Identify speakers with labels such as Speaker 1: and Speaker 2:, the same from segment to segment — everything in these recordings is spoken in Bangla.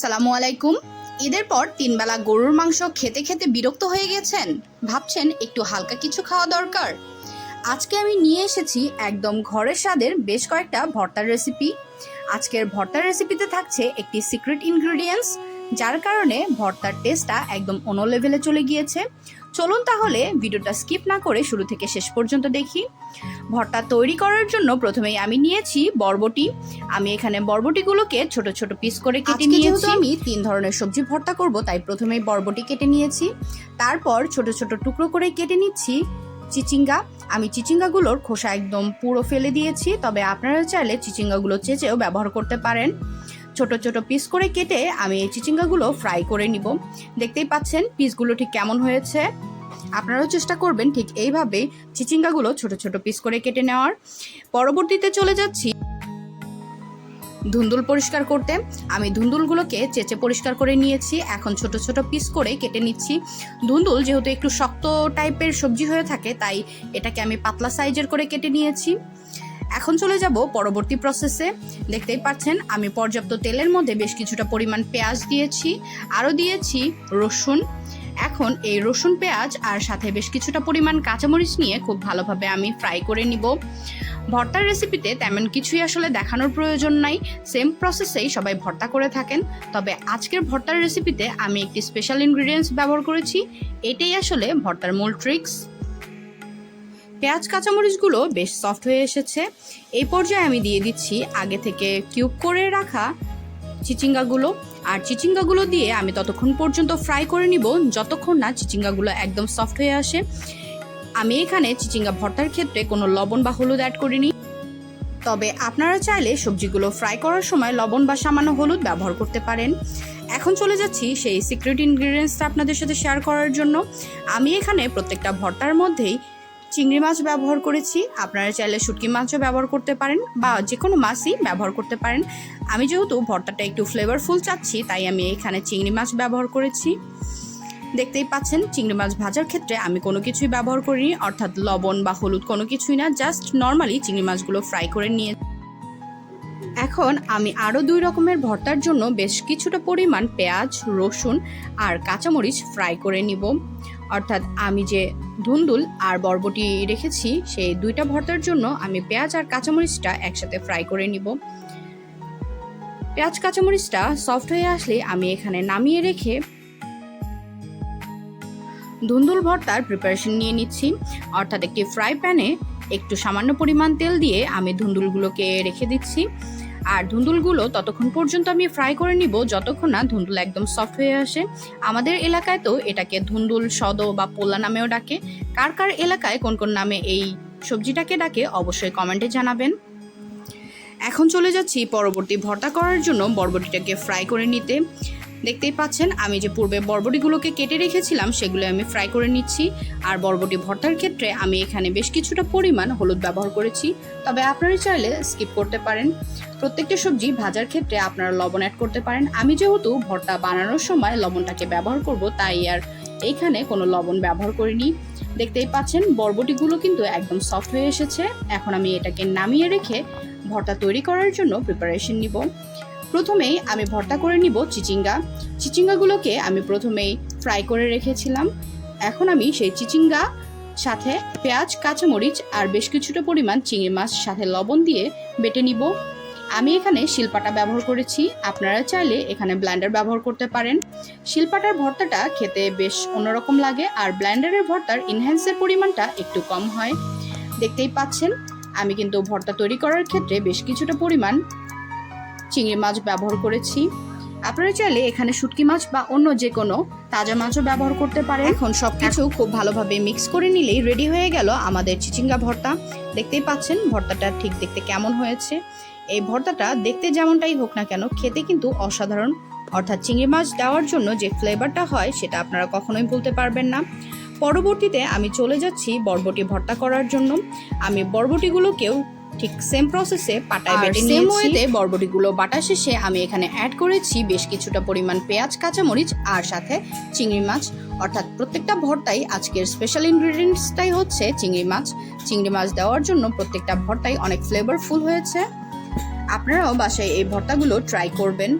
Speaker 1: আসসালামু আলাইকুম। ঈদের পর তিনবেলা গরুর মাংস খেতে খেতে বিরক্ত হয়ে গেছেন। ভাবছেন একটু হালকা কিছু খাওয়া দরকার। আজকে আমি নিয়ে এসেছি একদম ঘরের স্বাদের বেশ কয়েকটা ভর্তার রেসিপি আজকের ভর্তার রেসিপিতে থাকছে একটি সিক্রেট ইনগ্রেডিয়েন্টস যার কারণে ভর্তার টেস্টটা একদম অন্য লেভেলে চলে গিয়েছে। চলুন তাহলে ভিডিওটা স্কিপ না করে শুরু থেকে শেষ পর্যন্ত দেখি। ভর্তা তৈরি করার জন্য প্রথমেই আমি নিয়েছি বরবটি। আমি এখানে বরবটিগুলোকে ছোট ছোট পিস করে কেটে নিয়েছি। আমি তিন ধরনের সবজি ভর্তা করব তাই প্রথমেই বরবটি কেটে নিয়েছি। তারপর ছোট ছোট টুকরো করে কেটে নিচ্ছি চিচিঙ্গা। আমি চিচিঙ্গাগুলোর খোসা একদম পুরো ফেলে দিয়েছি তবে আপনারা চাইলে চিচিঙ্গাগুলো চেঁচেও ব্যবহার করতে পারেন। ছোট ছোট পিস করে কেটে আমি এই চিচিঙ্গাগুলো ফ্রাই করে নিব। দেখতেই পাচ্ছেন পিসগুলো ঠিক কেমন হয়েছে। আপনারাও চেষ্টা করবেন ঠিক এইভাবে চিচিঙ্গাগুলো ছোট ছোট পিস করে কেটে নেওয়ার। পরবর্তীতে চলে যাচ্ছি ধুন্দুল পরিষ্কার করতে। আমি ধুন্দুলগুলোকে চেঁচে পরিষ্কার করে নিয়েছি। এখন ছোট ছোট পিস করে কেটে নিচ্ছি। ধুন্দুল যেহেতু একটু শক্ত টাইপের সবজি হয়ে থাকে, তাই এটাকে আমি পাতলা সাইজের করে কেটে নিয়েছি। এখন চলে যাব পরবর্তী প্রসেসে দেখতেই পাচ্ছেন, আমি পর্যাপ্ত তেলের মধ্যে বেশ কিছুটা পরিমাণ পেঁয়াজ দিয়েছি। আরও দিয়েছি রসুন। এখন এই রসুন পেঁয়াজ আর সাথে বেশ কিছুটা পরিমাণ কাঁচামরিচ নিয়ে খুব ভালোভাবে আমি ফ্রাই করে নিব। ভর্তার রেসিপিতে তেমন কিছুই আসলে দেখানোর প্রয়োজন নাই। সেম প্রসেসেই সবাই ভর্তা করে থাকেন। তবে আজকের ভর্তার রেসিপিতে আমি একটি স্পেশাল ইনগ্রিডিয়েন্টস ব্যবহার করেছি। এটাই আসলে ভর্তার মূল ট্রিক্স পেঁয়াজ, কাঁচামরিচগুলো বেশ সফট হয়ে এসেছে। এই পর্যায়ে আমি দিয়ে দিচ্ছি আগে থেকে কিউব করে রাখা চিচিঙ্গাগুলো। আর চিচিঙ্গাগুলো দিয়ে আমি ততক্ষণ পর্যন্ত ফ্রাই করে নিব, যতক্ষণ না চিচিঙ্গাগুলো একদম সফট হয়ে আসে। আমি এখানে চিচিঙ্গা ভর্তার ক্ষেত্রে কোনো লবণ বা হলুদ অ্যাড করিনি। তবে আপনারা চাইলে সবজিগুলো ফ্রাই করার সময় লবণ বা সামান্য হলুদ ব্যবহার করতে পারেন। এখন চলে যাচ্ছি সেই সিক্রেট ইনগ্রিডিয়েন্টসটা আপনাদের সাথে শেয়ার করার জন্য। আমি এখানে প্রত্যেকটা ভর্তার মধ্যেই চিংড়ি মাছ ব্যবহার করেছি। আপনারা চাইলে শুটকি মাছও ব্যবহার করতে পারেন বা যে কোনো মাছই ব্যবহার করতে পারেন। আমি যেহেতু ভর্তাটা একটু ফ্লেভারফুল চাচ্ছি, তাই আমি এখানে চিংড়ি মাছ ব্যবহার করেছি। দেখতেই পাচ্ছেন, চিংড়ি মাছ ভাজার ক্ষেত্রে আমি কোনো কিছুই ব্যবহার করিনি, অর্থাৎ লবণ বা হলুদ কোনো কিছুই না জাস্ট নর্মালি চিংড়ি মাছগুলো ফ্রাই করে নিয়ে এখন আমি আরও দুই রকমের ভর্তার জন্য বেশ কিছুটা পরিমাণ পেঁয়াজ, রসুন আর কাঁচামরিচ ফ্রাই করে নিব। অর্থাৎ আমি যে ধুন্দুল আর বরবটি রেখেছি, সেই দুইটা ভর্তার জন্য আমি পেঁয়াজ আর কাঁচামরিচটা একসাথে ফ্রাই করে নিব। পেঁয়াজ, কাঁচামরিচটা সফট হয়ে আসলে আমি এখানে নামিয়ে রেখে ধুন্দুল ভর্তার প্রিপারেশন নিয়ে নিচ্ছি। অর্থাৎ একটি ফ্রাই প্যানে একটু সামান্য পরিমাণ তেল দিয়ে আমি ধুন্দুলগুলোকে রেখে দিচ্ছি। আর ধুন্দুলগুলো ততক্ষণ পর্যন্ত আমি ফ্রাই করে নিব, যতক্ষণ না ধুন্দুল একদম সফট হয়ে আসে। আমাদের এলাকায় তো এটাকে ধুন্দুল, সদ বা পোলা নামেও ডাকে। কার কার এলাকায় কোন কোন নামে এই সবজিটাকে ডাকে, অবশ্যই কমেন্টে জানাবেন। এখন চলে যাচ্ছি পরবর্তী ভর্তা করার জন্য বরবটিটাকে ফ্রাই করে নিতে। দেখতেই পাচ্ছেন, আমি যে পূর্বে বরবটিগুলোকে কেটে রেখেছিলাম সেগুলো আমি ফ্রাই করে নিচ্ছি। আর বরবটি ভর্তার ক্ষেত্রে আমি এখানে বেশ কিছুটা পরিমাণ হলুদ ব্যবহার করেছি। তবে আপনারা চাইলে স্কিপ করতে পারেন। প্রত্যেকটা সবজি ভাজার ক্ষেত্রে আপনারা লবণ অ্যাড করতে পারেন। আমি যেহেতু ভর্তা বানানোর সময় লবণটাকে ব্যবহার করব, তাই আর এইখানে কোনো লবণ ব্যবহার করিনি। দেখতেই পাচ্ছেন, বরবটিগুলো কিন্তু একদম সফট হয়ে এসেছে। এখন আমি এটাকে নামিয়ে রেখে ভর্তা তৈরি করার জন্য প্রিপারেশন নিব। প্রথমেই আমি ভর্তা করে নিব চিচিঙ্গা। চিচিঙ্গাগুলোকে আমি প্রথমেই ফ্রাই করে রেখেছিলাম। এখন আমি সেই চিচিঙ্গা সাথে পেঁয়াজ, কাঁচামরিচ আর বেশ কিছুটা পরিমাণ চিংড়ি মাছ সাথে লবণ দিয়ে বেটে নিব। আমি এখানে শিলপাটা ব্যবহার করেছি। আপনারা চাইলে এখানে ব্ল্যান্ডার ব্যবহার করতে পারেন। শিলপাটার ভর্তাটা খেতে বেশ অন্যরকম লাগে আর ব্ল্যান্ডারের ভর্তার ইনহ্যান্সের পরিমাণটা একটু কম হয়। দেখতেই পাচ্ছেন, আমি কিন্তু ভর্তা তৈরি করার ক্ষেত্রে বেশ কিছুটা পরিমাণ চিংড়ি মাছ ব্যবহার করেছি। আপনারা চাইলে এখানে শুটকি মাছ বা অন্য যে কোনো তাজা মাছও ব্যবহার করতে পারেন। এখন সব কিছু খুব ভালোভাবে মিক্স করে নিলেই রেডি হয়ে গেল আমাদের চিচিঙ্গা ভর্তা। দেখতেই পাচ্ছেন ভর্তাটা ঠিক দেখতে কেমন হয়েছে। এই ভর্তাটা দেখতে যেমনটাই হোক না কেন খেতে কিন্তু অসাধারণ। অর্থাৎ চিংড়ি মাছ দেওয়ার জন্য যে ফ্লেভারটা হয় সেটা আপনারা কখনোই বলতে পারবেন না। পরবর্তীতে আমি চলে যাচ্ছি বরবটি ভর্তা করার জন্য। আমি বরবটিগুলোকেও ঠিক সেম প্রসেসে পাটায় বেটে সেম
Speaker 2: ওয়েতে
Speaker 1: বরবটি বরবটিগুলো বাটা শেষে আমি এখানে অ্যাড করেছি বেশ কিছুটা পরিমাণ পেঁয়াজ কাঁচামরিচ আর সাথে চিংড়ি মাছ। অর্থাৎ প্রত্যেকটা ভর্তাই আজকের স্পেশাল ইনগ্রিডিয়েন্টসটাই হচ্ছে চিংড়ি মাছ। চিংড়ি মাছ দেওয়ার জন্য প্রত্যেকটা ভর্তাই অনেক ফ্লেভারফুল হয়েছে। আপনারাও বাসায় এই ভর্তাগুলো ট্রাই করবেন।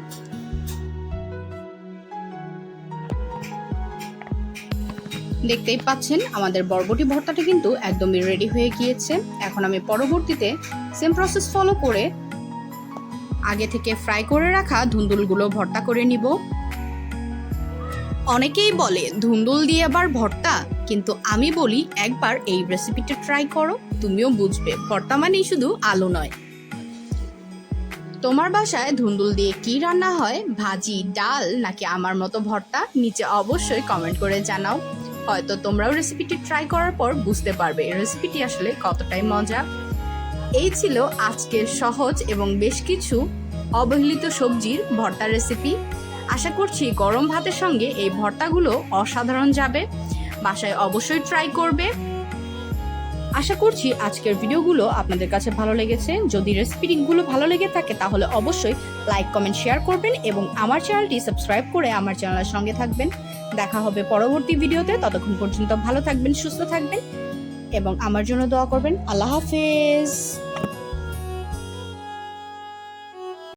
Speaker 1: দেখতেই পাচ্ছেন, আমাদের বরবটি ভর্তাটা কিন্তু একদমই রেডি হয়ে গিয়েছে। এখন আমি পরবর্তীতে সেম প্রসেস ফলো করে আগে থেকে ফ্রাই করে রাখা ধুন্দুলগুলো ভর্তা করে নিব। অনেকেই বলে, ধুন্দুল দিয়ে আবার ভর্তা? কিন্তু আমি বলি, একবার এই রেসিপিটা ট্রাই করো, তুমিও বুঝবে। ভর্তা মানেই শুধু আলু নয়। তোমার বাসায় ধুন্দুল দিয়ে কি রান্না হয়? ভাজি, ডাল, নাকি আমার মতো ভর্তা? নিচে অবশ্যই কমেন্ট করে জানাও। হয়তো তোমরাও রেসিপিটি ট্রাই করার পর বুঝতে পারবে রেসিপিটি আসলে কতটাই মজা। এই ছিল আজকের সহজ এবং বেশ কিছু অবহেলিত সবজির ভর্তা রেসিপি আশা করছি গরম ভাতের সঙ্গে এই ভর্তাগুলো অসাধারণ যাবে। বাসায় অবশ্যই ট্রাই করবে। আশা করছি আজকের ভিডিওগুলো আপনাদের কাছে ভালো লেগেছে। যদি রেসিপিগুলো ভালো লেগে থাকে, তাহলে অবশ্যই লাইক, কমেন্ট, শেয়ার করবেন এবং আমার চ্যানেলটি সাবস্ক্রাইব করে আমার চ্যানেলের সঙ্গে থাকবেন। দেখা হবে পরবর্তী ভিডিওতে। ততক্ষণ পর্যন্ত ভালো থাকবেন, সুস্থ থাকবেন এবং আমার জন্য দোয়া করবেন। আল্লাহ হাফেজ।